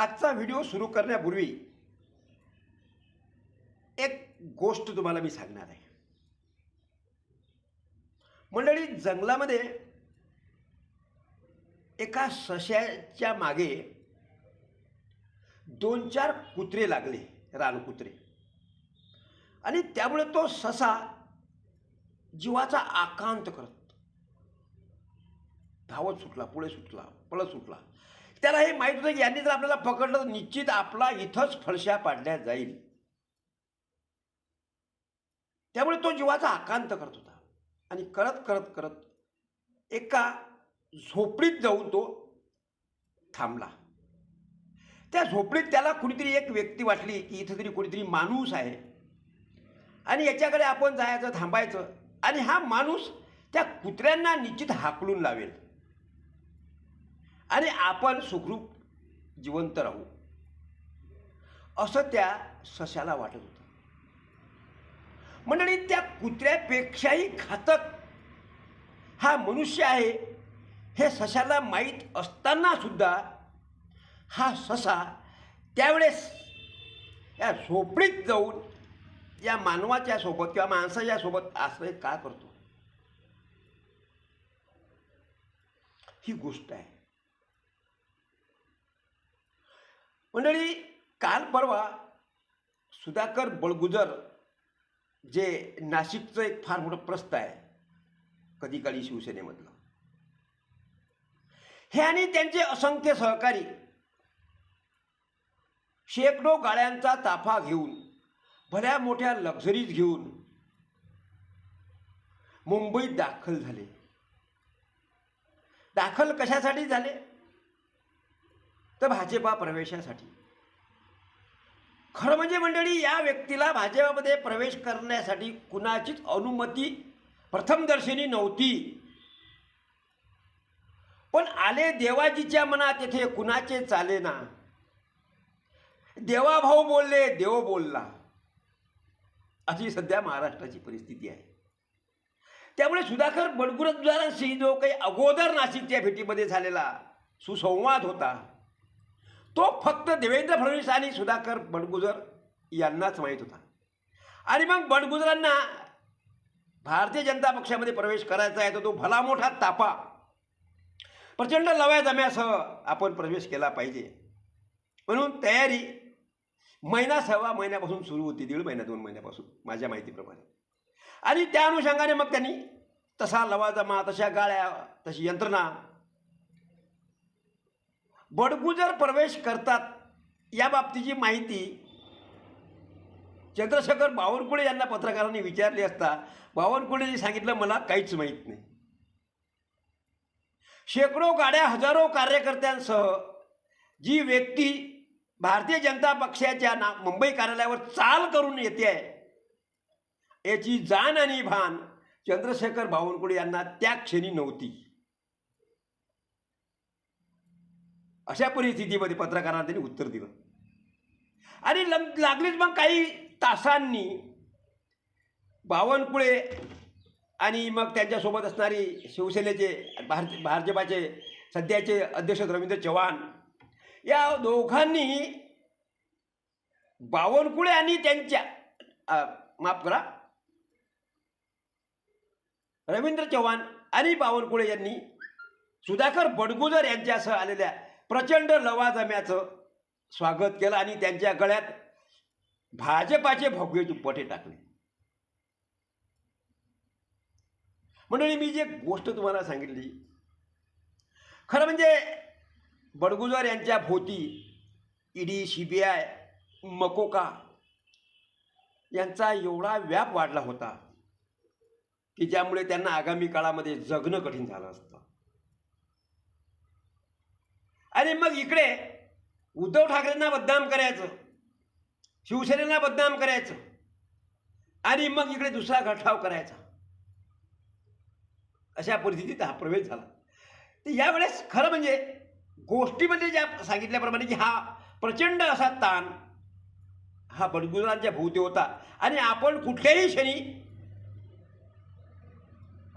आजचा व्हिडिओ सुरू करण्यापूर्वी एक गोष्ट तुम्हाला मी सांगणार आहे. मंडळी जंगलामध्ये एका सश्याच्या मागे दोन चार कुत्रे लागले रानकुत्रे. आणि त्यामुळे तो ससा जीवाचा आकांत करत धावत सुटला पुढे सुटला पळत सुटला. त्याला हे माहीत होतं की यांनी जर आपल्याला पकडलं तर निश्चित आपला इथंच फळशा पाडल्या जाईल. त्यामुळे तो जीवाचा आकांत करत होता. आणि करत करत करत एका झोपडीत जाऊन तो थांबला. त्या झोपडीत त्याला कुणीतरी एक व्यक्ती वाटली की इथं तरी कुणीतरी माणूस आहे. आणि याच्याकडे आपण जायचं थांबायचं. आणि हा माणूस त्या कुत्र्यांना निश्चित हाकलून लावेल. आणि आपण सुखरूप जिवंत राहू. असं त्या सशाला वाटत होतं. मंडळी त्या कुत्र्यापेक्षाही घातक हा मनुष्य आहे हे सशाला माहीत असताना सुद्धा हा ससा त्यावेळेस या झोपडीत जाऊन या मानवाच्या सोबत किंवा माणसाच्या सोबत आश्रय का करतो? ही गोष्ट आहे. मंडळी काल परवा सुधाकर बळगुजर जे नाशिकचं एक फार मोठं प्रस्थ आहे कधी काळी शिवसेनेमधलं. हे आणि त्यांचे असंख्य सहकारी शेकडो गाळ्यांचा ताफा घेऊन भल्या मोठ्या लक्झरीज घेऊन मुंबईत दाखल झाले. दाखल कशासाठी झाले? तर भाजपा प्रवेशासाठी. खरं म्हणजे मंडळी या व्यक्तीला भाजपामध्ये प्रवेश करण्यासाठी कुणाचीच अनुमती प्रथमदर्शनी नव्हती. पण आले देवाजीच्या मनात येथे कुणाचे चाले ना देवाभाऊ बोलले देव बोलला. अशी सध्या महाराष्ट्राची परिस्थिती आहे. त्यामुळे सुधाकर बडगुरदारांशी जो काही अगोदर नाशिकच्या भेटीमध्ये झालेला सुसंवाद होता तो फक्त देवेंद्र फडणवीस आणि सुधाकर बडगुजर यांनाच माहीत होता. आणि मग बडगुजरांना भारतीय जनता पक्षामध्ये प्रवेश करायचा आहे तर तो भला मोठा तापा प्रचंड लव्या जम्यासह आपण प्रवेश केला पाहिजे. म्हणून तयारी महिना सव्वा महिन्यापासून सुरू होती दीड महिना दोन महिन्यापासून माझ्या माहितीप्रमाणे. आणि त्या अनुषंगाने मग त्यांनी तसा लवाजमा तशा गाळ्या तशी यंत्रणा बडगुजर प्रवेश करतात या बाबतीची माहिती चंद्रशेखर बावनकुळे यांना पत्रकारांनी विचारली असता बावनकुळेंनी सांगितलं मला काहीच माहीत नाही. शेकडो गाड्या हजारो कार्यकर्त्यांसह जी व्यक्ती भारतीय जनता पक्षाच्या ना मुंबई कार्यालयावर चाल करून येते आहे याची जाण आणि भान चंद्रशेखर बावनकुळे यांना त्या क्षणी नव्हती. अशा परिस्थितीमध्ये पत्रकारांना त्यांनी उत्तर दिलं. आणि लग लागलीच मग काही तासांनी बावनकुळे आणि मग त्यांच्यासोबत असणारी शिवसेनेचे भार भाजपाचे सध्याचे अध्यक्ष रवींद्र चव्हाण या दोघांनी बावनकुळे आणि त्यांच्या माफ करा रवींद्र चव्हाण आणि बावनकुळे यांनी सुधाकर बडगुजर यांच्यासह आलेल्या प्रचंड लवाजम्याचं स्वागत केलं आणि त्यांच्या गळ्यात भाजपाचे भव्य दुप्पटे टाकले. मंडळी मी जे गोष्ट तुम्हाला सांगितली खरं म्हणजे बडगुजर यांच्या भोवती ED C B I MCOCA यांचा एवढा व्याप वाढला होता की ज्यामुळे त्यांना आगामी काळामध्ये जगणं कठीण झालं असतं. आणि मग इकडे. उद्धव ठाकरेंना बदनाम करायचं. शिवसेनेला बदनाम करायचं. आणि मग इकडे दुसरा गठाव करायचा. अशा परिस्थितीत हा प्रवेश झाला. तर यावेळेस खरं म्हणजे गोष्टीमध्ये ज्या सांगितल्याप्रमाणे की हा प्रचंड असा ताण हा बडगुजरांच्या भोवती होता. आणि आपण कुठल्याही क्षणी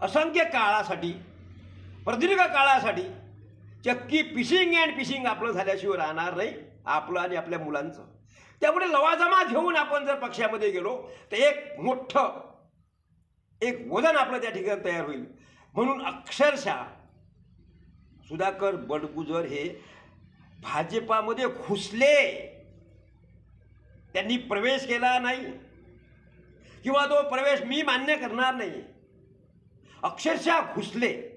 असंख्य काळासाठी प्रदीर्घ काळासाठी चक्की पिशिंग अँड पिशिंग आपलं झाल्याशिवाय राहणार नाही आपलं आणि आपल्या मुलांचं. त्यामुळे लवाजमा घेऊन आपण जर पक्षामध्ये गेलो तर एक मोठं एक वजन आपलं त्या ठिकाणी तयार होईल. म्हणून अक्षरशः सुधाकर बडगुजर हे भाजपामध्ये घुसले. त्यांनी प्रवेश केला नाही. किंवा तो प्रवेश मी मान्य करणार नाही. अक्षरशः घुसले.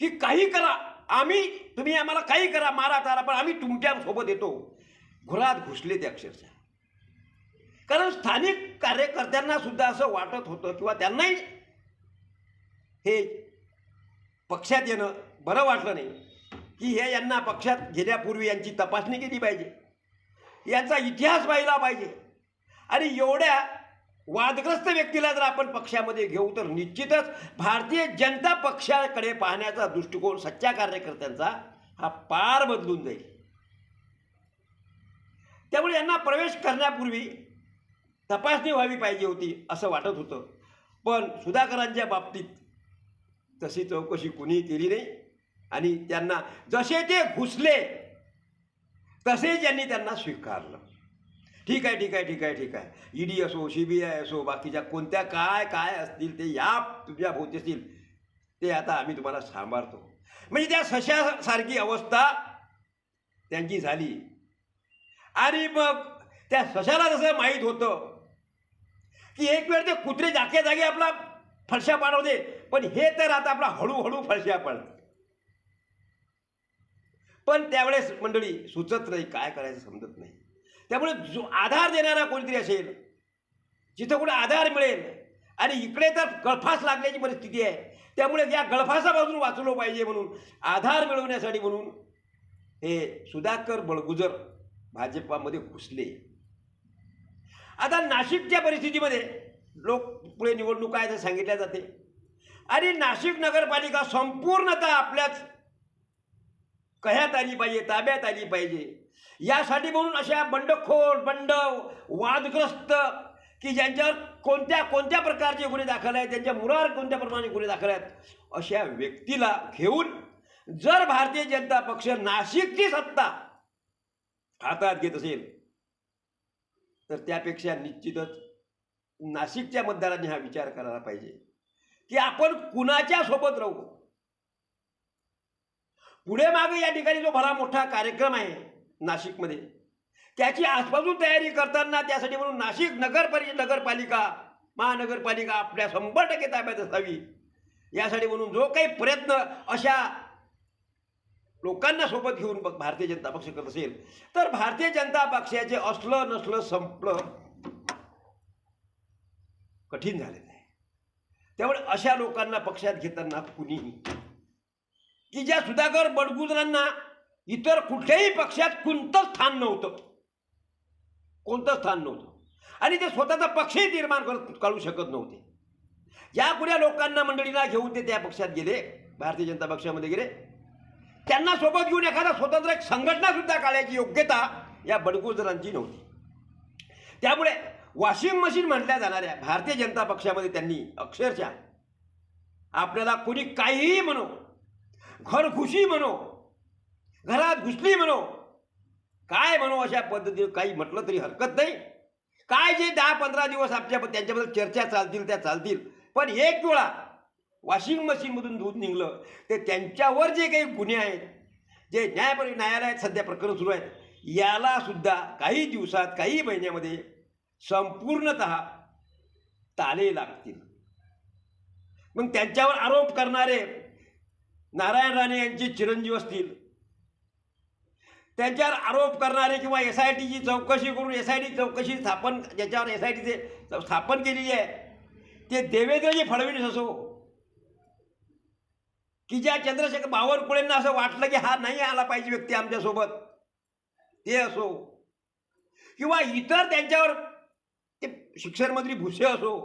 की काही करा. आम्ही तुम्ही आम्हाला काही करा मारा तारा पण आम्ही तुमच्यासोबत येतो. घुरात घुसले ते अक्षरशः. कारण स्थानिक कार्यकर्त्यांना सुद्धा असं वाटत होतं किंवा त्यांनाही हे पक्षात येणं बरं वाटलं नाही की हे यांना पक्षात घेण्यापूर्वी यांची तपासणी केली पाहिजे. यांचा इतिहास पाहिला पाहिजे. आणि एवढ्या वादग्रस्त व्यक्तीला जर आपण पक्षामध्ये घेऊ तर निश्चितच भारतीय जनता पक्षाकडे पाहण्याचा दृष्टिकोन सच्च्या कार्यकर्त्यांचा हा पार बदलून जाईल. त्यामुळे यांना प्रवेश करण्यापूर्वी तपासणी व्हावी पाहिजे होती असं वाटत होतं. पण सुधाकरांच्या बाबतीत तशी चौकशी कुणी केली नाही आणि त्यांना जसे ते घुसले तसेच यांनी त्यांना स्वीकारलं. ठीक आहे ठीक आहे ठीक आहे ठीक आहे. ईडी असो सी बी आय असो बाकीच्या कोणत्या काय काय असतील ते या तुझ्या भोवती असतील ते आता आम्ही तुम्हाला सांभाळतो. म्हणजे त्या सशासारखी अवस्था त्यांची झाली. आणि मग त्या सशाला जसं माहीत होतं की एक वेळ ते कुत्रे जाग्या जागी आपला फळशा पाडवते पण हे तर आता आपला हळूहळू फळशा पडत पण त्यावेळेस मंडळी सुचत नाही काय करायचं समजत नाही. त्यामुळे जो आधार देणारा कोणीतरी असेल जिथं कुठं आधार मिळेल आणि इकडे तर गळफास लागण्याची परिस्थिती आहे त्यामुळे या गळफासापासून वाचलो पाहिजे म्हणून आधार मिळवण्यासाठी म्हणून हे सुधाकर बळगुजर भाजपामध्ये घुसले. आता नाशिकच्या परिस्थितीमध्ये लोक पुढे निवडणुका आहेत हे सांगितल्या जाते. आणि नाशिक नगरपालिका संपूर्णतः आपल्याच कह्यात आली पाहिजे ताब्यात आली पाहिजे? यासाठी म्हणून अशा बंडखोर बंड वादग्रस्त की ज्यांच्यावर कोणत्या कोणत्या प्रकारचे गुन्हे दाखल आहेत त्यांच्या मुलावर कोणत्या प्रमाणे गुन्हे दाखल आहेत अशा व्यक्तीला घेऊन जर भारतीय जनता पक्ष नाशिकची सत्ता हातात घेत असेल तर त्यापेक्षा निश्चितच नाशिकच्या मतदारांनी हा विचार करायला पाहिजे की आपण कुणाच्या सोबत राहू? पुढे मागे या ठिकाणी जो भला मोठा कार्यक्रम आहे नाशिकमध्ये त्याची आजपासून तयारी करताना त्यासाठी म्हणून नाशिक नगरपरि नगरपालिका महानगरपालिका आपल्या शंभर टक्के ताब्यात असावी. यासाठी म्हणून जो काही प्रयत्न अशा लोकांना सोबत घेऊन भारतीय जनता पक्ष करत असेल तर भारतीय जनता पक्षाचे असलं नसलं संपलं कठीण झालेलं आहे. त्यामुळे अशा लोकांना पक्षात घेताना कुणीही की ज्या सुधाकर बडगुजरांना इतर कुठल्याही पक्षात कोणतं स्थान नव्हतं. कोणतं स्थान नव्हतं. आणि ते स्वतःचा पक्षही निर्माण करत काढू शकत नव्हते. ज्या कुण्या लोकांना मंडळीला घेऊन ते त्या पक्षात गेले भारतीय जनता पक्षामध्ये गेले. त्यांना सोबत घेऊन एखादा स्वतंत्र एक संघटनासुद्धा काढायची योग्यता या बडगुजरांची नव्हती. त्यामुळे वॉशिंग मशीन म्हटल्या जाणाऱ्या भारतीय जनता पक्षामध्ये त्यांनी अक्षरशः आपल्याला कोणी काहीही म्हणू घर घुशी म्हणो घरात घुसली म्हणो. काय म्हणो अशा पद्धतीने काही म्हटलं तरी हरकत नाही. काय जे दहा पंधरा दिवस आपल्या त्यांच्याबद्दल चर्चा चालतील त्या चालतील. पण एक वेळा वॉशिंग मशीनमधून दूध निघलं ते त्यांच्यावर जे काही गुन्हे आहेत जे न्यायपरी न्यायालयात सध्या प्रकरण सुरू आहेत यालासुद्धा काही दिवसात काही महिन्यामध्ये संपूर्णत ताले लागतील. मग त्यांच्यावर आरोप करणारे नारायण राणे यांचे चिरंजीव असतील. त्यांच्यावर आरोप करणारे किंवा एस आय टीची चौकशी करून एस आय टी चौकशी स्थापन ज्याच्यावर एस आय टीचे स्थापन केलेली आहे ते देवेंद्रजी फडणवीस असो की ज्या चंद्रशेखर बावनकुळेंना असं वाटलं की हा नाही आला पाहिजे व्यक्ती आमच्यासोबत ते असो. किंवा इतर त्यांच्यावर ते शिक्षणमंत्री भुसे असो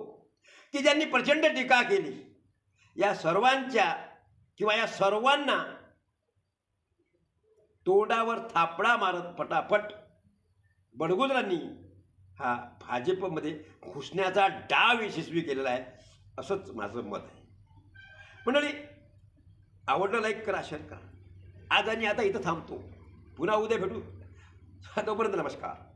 की ज्यांनी प्रचंड टीका केली या सर्वांच्या किंवा या सर्वांना तोंडावर थापडा मारत फटाफट बडगुजरांनी हा भाजपमध्ये घुसण्याचा डाव यशस्वी केलेला आहे असंच माझं मत आहे. मंडळी आवडलं लाईक करा शेअर करा. आज आणि आता इथं थांबतो. पुन्हा उद्या भेटू. तोपर्यंत नमस्कार.